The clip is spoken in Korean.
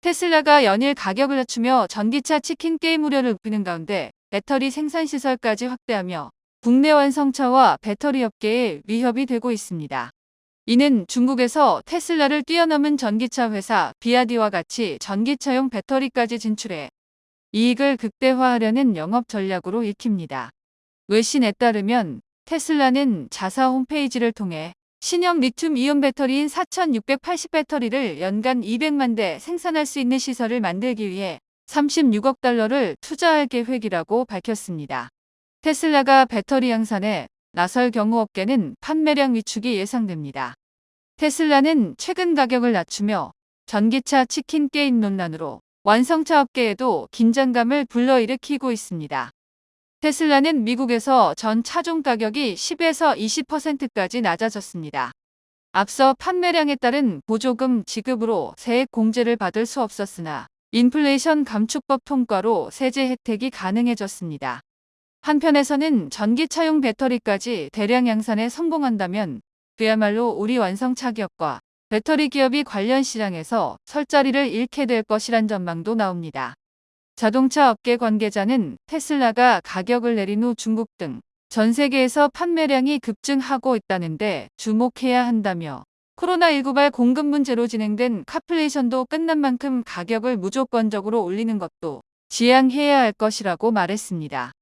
테슬라가 연일 가격을 낮추며 전기차 치킨 게임 우려를 높이는 가운데 배터리 생산 시설까지 확대하며 국내 완성차와 배터리 업계에 위협이 되고 있습니다. 이는 중국에서 테슬라를 뛰어넘은 전기차 회사 비아디와 같이 전기차용 배터리까지 진출해 이익을 극대화하려는 영업 전략으로 읽힙니다. 외신에 따르면 테슬라는 자사 홈페이지를 통해 신형 리튬 이온 배터리인 4680 배터리를 연간 200만 대 생산할 수 있는 시설을 만들기 위해 36억 달러를 투자할 계획이라고 밝혔습니다. 테슬라가 배터리 양산에 나설 경우 업계는 판매량 위축이 예상됩니다. 테슬라는 최근 가격을 낮추며 전기차 치킨 게임 논란으로 완성차 업계에도 긴장감을 불러일으키고 있습니다. 테슬라는 미국에서 전 차종 가격이 10에서 20%까지 낮아졌습니다. 앞서 판매량에 따른 보조금 지급으로 세액 공제를 받을 수 없었으나 인플레이션 감축법 통과로 세제 혜택이 가능해졌습니다. 한편에서는 전기차용 배터리까지 대량 양산에 성공한다면 그야말로 우리 완성차 기업과 배터리 기업이 관련 시장에서 설 자리를 잃게 될 것이란 전망도 나옵니다. 자동차 업계 관계자는 테슬라가 가격을 내린 후 중국 등 전 세계에서 판매량이 급증하고 있다는데 주목해야 한다며 코로나19 발 공급 문제로 진행된 카플레이션도 끝난 만큼 가격을 무조건적으로 올리는 것도 지양해야 할 것이라고 말했습니다.